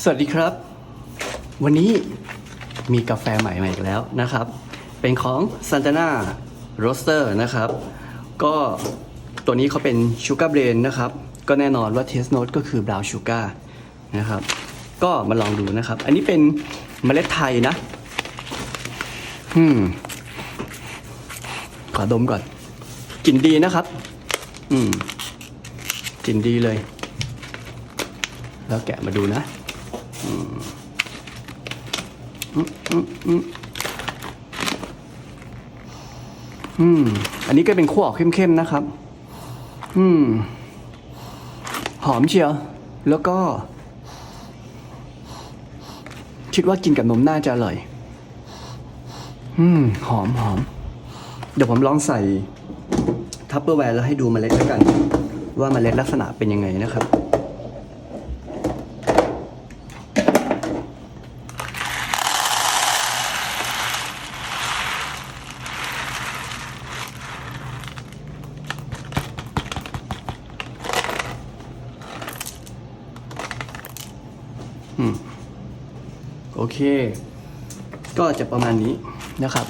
สวัสดีครับ วันนี้มีกาแฟใหม่มาอีกแล้วนะครับ เป็นของ Santana Roaster นะครับ ก็ตัวนี้เขาเป็นชูการ์เบรนนะครับ ก็แน่นอนว่าเทสโน e ก็คือบราวน์ชูการ์นะครับ ก็มาลองดูนะครับ อันนี้เป็นเมล็ดไทยนะอืมขอดมก่อนกลิ่นดีนะครับ อืมกลิ่นดีเลย แล้วแกะมาดูนะ อืมอืมอืม อันนี้ก็เป็นขั้วออกเข้มๆนะครับ อืม หอมเชียว แล้วก็ คิดว่ากินกับนมน่าจะอร่อย อืม หอมหอม เดี๋ยวผมลองใส่ทัพเปอร์แวร์แล้วให้ดูเมล็ดแล้วกัน ว่าเมล็ดลักษณะเป็นยังไงนะครับ อืม โอเค ก็จะประมาณนี้นะครับ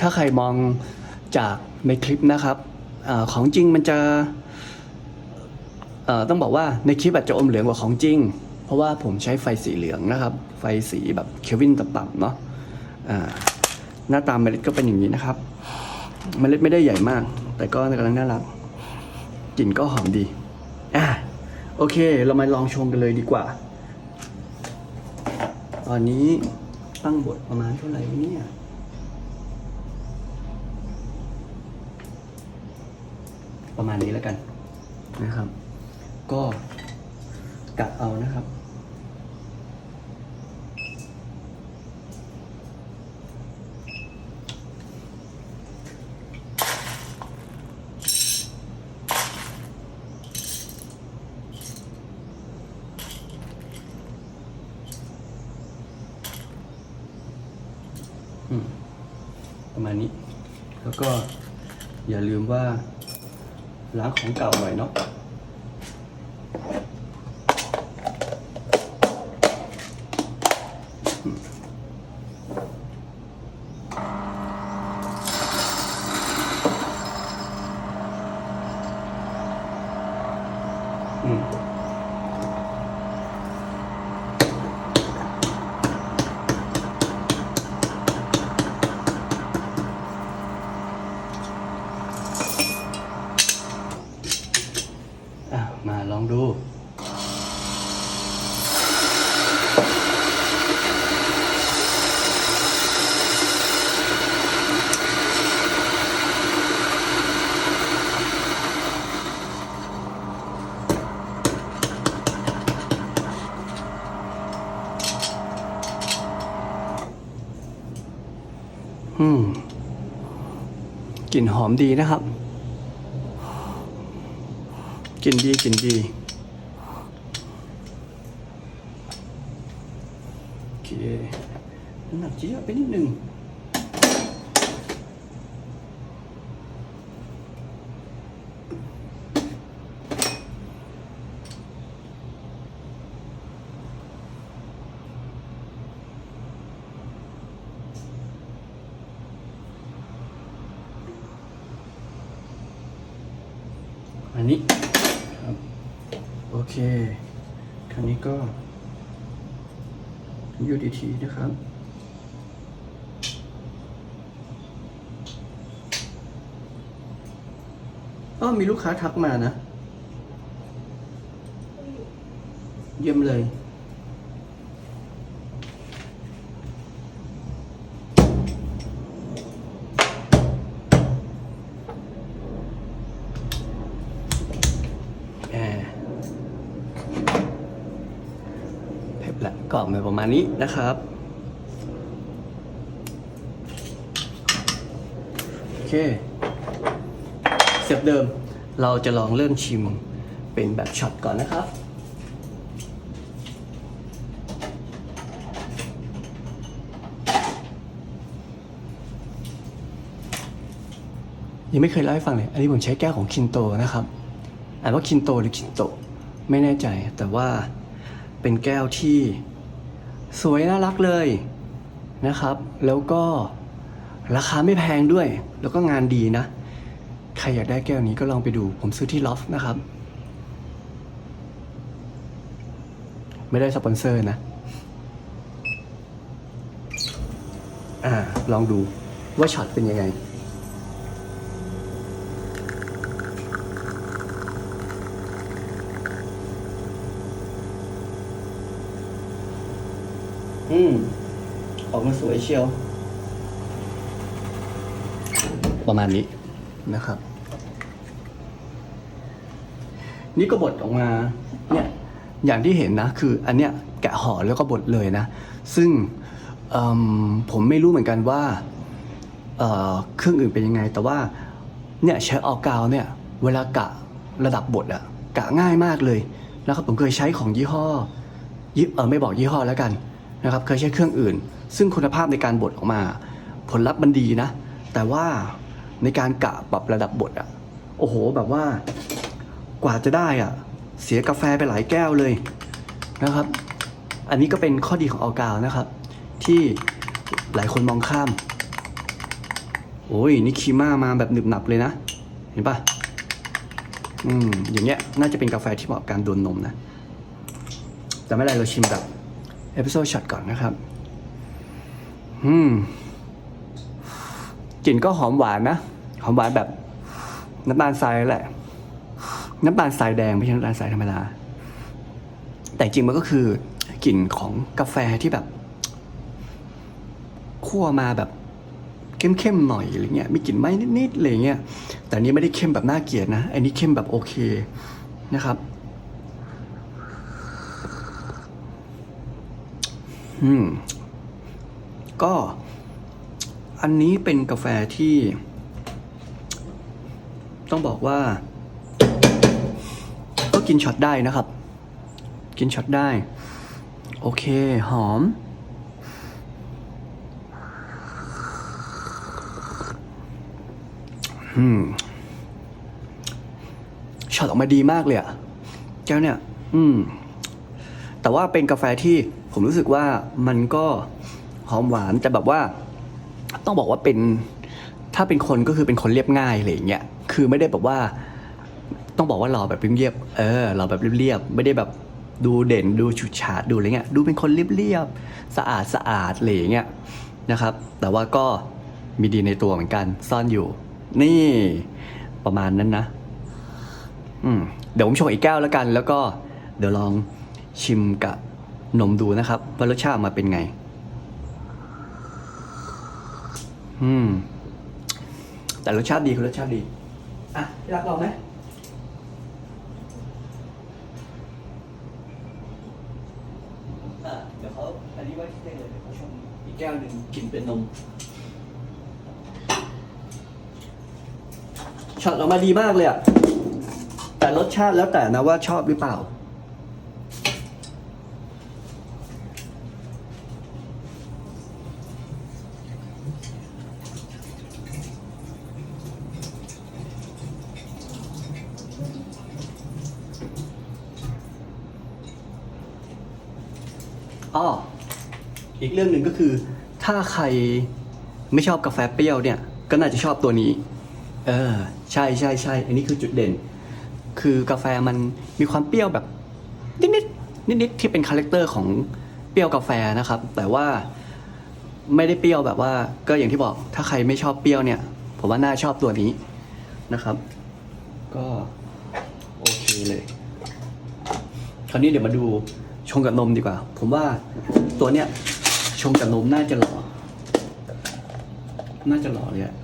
ถ้าใครมองจากในคลิปนะครับอของจริงมันจะต้องบอกว่าในคลิปอาจจะอมเหลืองกว่าของจริง เพราะว่าผมใช้ไฟสีเหลืองนะครับ ไฟสีแบบเควินต่ำๆเนาะอ่าหน้าตามเมล็ดก็เป็นอย่างนี้นะครับ เมล็ดไม่ได้ใหญ่มาก แต่ก็กำลังน่ารักกลิ่นก็หอมดีอะโอเค เรามาลองชมกันเลยดีกว่า ตอนนี้ตั้งบทประมาณเท่าไหร่เนี่ยประมาณนี้แล้วกันนะครับ ก็กะเอานะครับ ประมาณนี้ แล้วก็อย่าลืมว่าล้างของเก่าหน่อยเนาะอืมอืม อะมาลองดู อืม กลิ่นหอมดีนะครับกลิ่นดีกลิ่นดีโอเคน้ำหนักเยอะไปนิดนึง นนี้ครับโอเค คราวนี้ก็ UDT นะครับก็มีลูกค้าทักมานะ เยี่ยมเลย เพ็บละก็ออกมาประมาณนี้นะครับโอเคเสร็จเดิมเราจะลองเริ่มชิมเป็นแบบช็อตก่อนนะครับยังไม่เคยเล่าให้ฟังเลย อันนี้ผมใช้แก้วของคินโตนะครับ อ่านว่าคินโตหรือคินโต ไม่แน่ใจ แต่ว่า เป็นแก้วที่สวยน่ารักเลยนะครับ แล้วก็ราคาไม่แพงด้วย แล้วก็งานดีนะ ใครอยากได้แก้วนี้ก็ลองไปดู ผมซื้อที่ลอฟนะครับ ไม่ได้สปอนเซอร์นะ อ่า ลองดูว่าช็อตเป็นยังไง อืม ออกมาสวยเชียว ประมาณนี้นะครับ นี่ก็บดออกมา เนี่ย อย่างที่เห็นนะ คืออันเนี้ยแกะห่อแล้วก็บดเลยนะ ซึ่งมผมไม่รู้เหมือนกันว่าเเครื่องอื่นเป็นยังไง แต่ว่าเนี่ยใช้ออกกาวเนี่ย เวลากะระดับบดอะกะง่ายมากเลยนะครับผมเคยใช้ของยี่ห้อยี่เออไม่บอกยี่ห้อแล้วกัน นะครับเคยใช้เครื่องอื่น ซึ่งคุณภาพในการบดออกมา ผลลัพธ์มันดีนะ แต่ว่าในการกะปรับระดับบดอะโอ้โหแบบว่ากว่าจะได้อะเสียกาแฟไปหลายแก้วเลยนะครับ อันนี้ก็เป็นข้อดีของออกาวนะครับ ที่หลายคนมองข้าม โอ้ยนี่คีม่ามาแบบหนึบหนับเลยนะ เห็นปะอืมอย่างเงี้ยน่าจะเป็นกาแฟที่เหมาะกับการโดนนมนะ แต่ไม่ไรเราชิมแบบ เอพิโซดช็อตก่อนนะครับ อืม กลิ่นก็หอมหวานนะ หอมหวานแบบน้ำตาลทรายแหละ น้ำตาลทรายแดงไม่ใช่น้ำตาลทรายธรรมดา แต่จริงมันก็คือกลิ่นของกาแฟที่แบบคั่วมาแบบเข้มๆหน่อยอะไรเงี้ยมีกลิ่นไม้นิดๆอะไรเงี้ยแต่อันนี้ไม่ได้เข้มแบบน่าเกลียดนะ อันนี้เข้มแบบโอเคนะครับ อืม ก็ อันนี้เป็นกาแฟที่ ต้องบอกว่า ก็กินช็อตได้นะครับ กินช็อตได้ โอเค หอม อืมช็อตออกมาดีมากเลยอะแก้วเนี่ย อืม แต่ว่าเป็นกาแฟที่ ผมรู้สึกว่ามันก็หอมหวานแต่แบบว่า ต้องบอกว่าเป็นถ้าเป็นคนก็คือเป็นคนเรียบง่ายอะไรอย่างเงี้ยคือไม่ได้แบบว่า ต้องบอกว่าหล่อแบบเรียบๆเออหล่อแบบเรียบๆไม่ได้แบบดูเด่นดูฉูดฉาดดูอะไรเงี้ยดูเป็นคนเรียบๆสะอาดสะอาดอะไรอย่างเงี้ยนะครับ แต่ว่าก็มีดีในตัวเหมือนกันซ่อนอยู่ นี่ประมาณนั้นนะอืมเดี๋ยวผมชงอีกแก้วแล้วกัน แล้วก็เดี๋ยวลองชิมกับ นมดูนะครับว่ารสชาติออกมาเป็นไง อืม แต่รสชาติดีคือรสชาติดี อะพี่รักลองไหมอะเดี๋ยวเขาอันนี้ไว้ที่ได้เลยเดี๋ยวเขาชงอีกแก้วหนึ่งกินเป็นนมช็อตออกมาดีมากเลยอะแต่รสชาติแล้วแต่นะว่าชอบหรือเปล่า อีกเรื่องหนึ่งก็คือ ถ้าใครไม่ชอบกาแฟเปรี้ยวเนี่ย ก็น่าจะชอบตัวนี้ เออ ใช่ใช่ใช่อันนี้คือจุดเด่น คือกาแฟมันมีความเปรี้ยวแบบ นิดนิดนิดนิดที่เป็นคาแรคเตอร์ของเปรี้ยวกาแฟนะครับ แต่ว่าไม่ได้เปรี้ยวแบบว่า ก็อย่างที่บอกถ้าใครไม่ชอบเปรี้ยวเนี่ย ผมว่าน่าชอบตัวนี้นะครับ ก็โอเคเลย คราวนี้เดี๋ยวมาดูชงกับนมดีกว่า ผมว่าตัวเนี้ย ชงกับนมน่าจะหล่อ น่าจะหล่อเลยอะ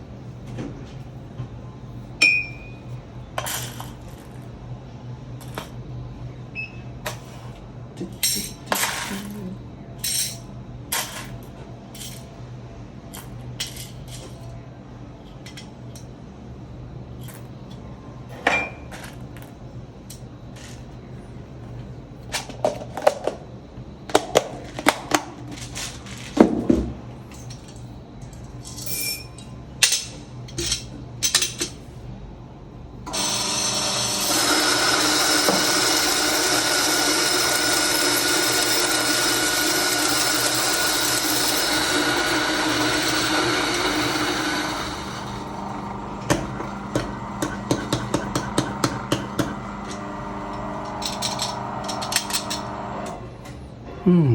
ม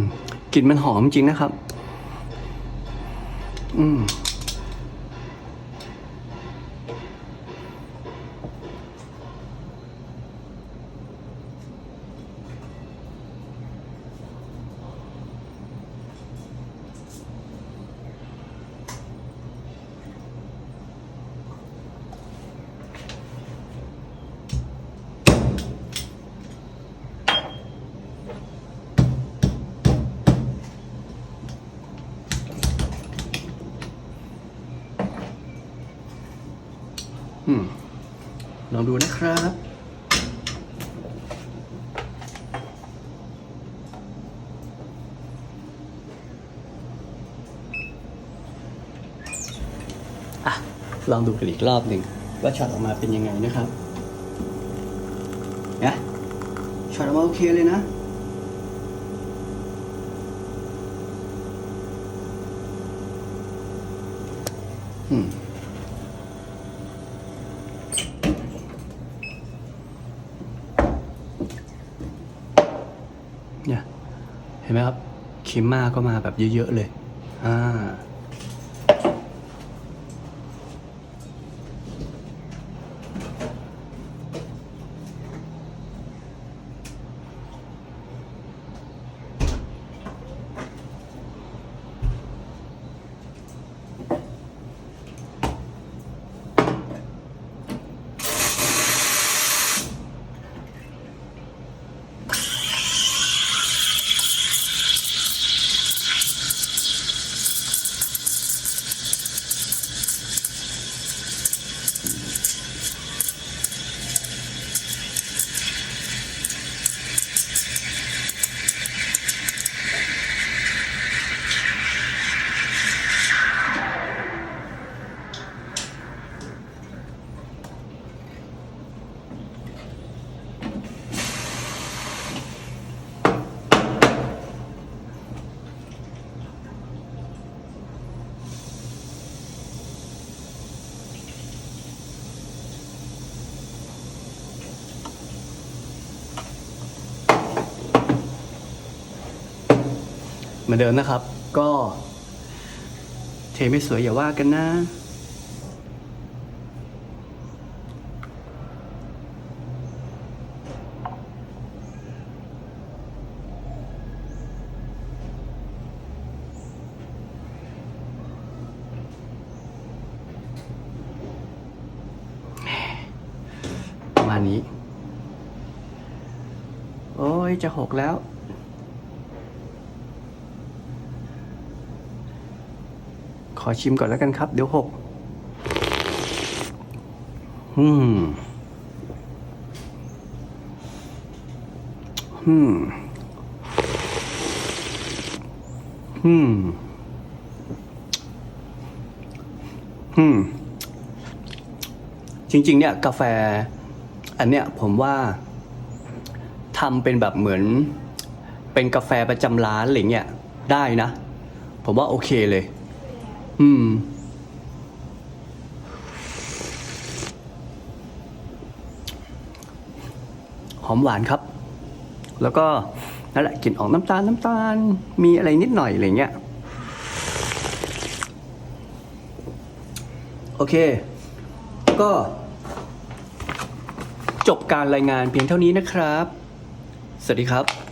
กลิ่นมันหอมจริงนะครับ อืม ลองดูนะครับ อะ ลองดูกันอีกรอบหนึ่งว่าช็อตออกมาเป็นยังไงนะครับนะช็อตออกมาโอเคเลยนะอืม เนี่ย เห็นไหม คิมมาก็มาแบบเยอะๆเลย อ่า มือนเดิมนะครับ ก็ เทไม่สวยอย่าว่ากันนะประมาณนี้ โอ้ยจะหกแล้ว อชิมก่อนแล้วกันครับ เดี๋ยวหกอืม อืม อืม อืม จริง ๆ เนี่ย กาแฟ อันเนี้ยผมว่าทำเป็นแบบเหมือน เป็นกาแฟประจำร้านอะไรเงี้ยได้นะ ผมว่าโอเคเลย อืม หอมหวานครับ แล้วก็นั่นแหละกลิ่นออกน้ำตาลน้ำตาล มีอะไรนิดหน่อยอะไรเงี้ย โอเค ก็จบการรายงานเพียงเท่านี้นะครับ สวัสดีครับ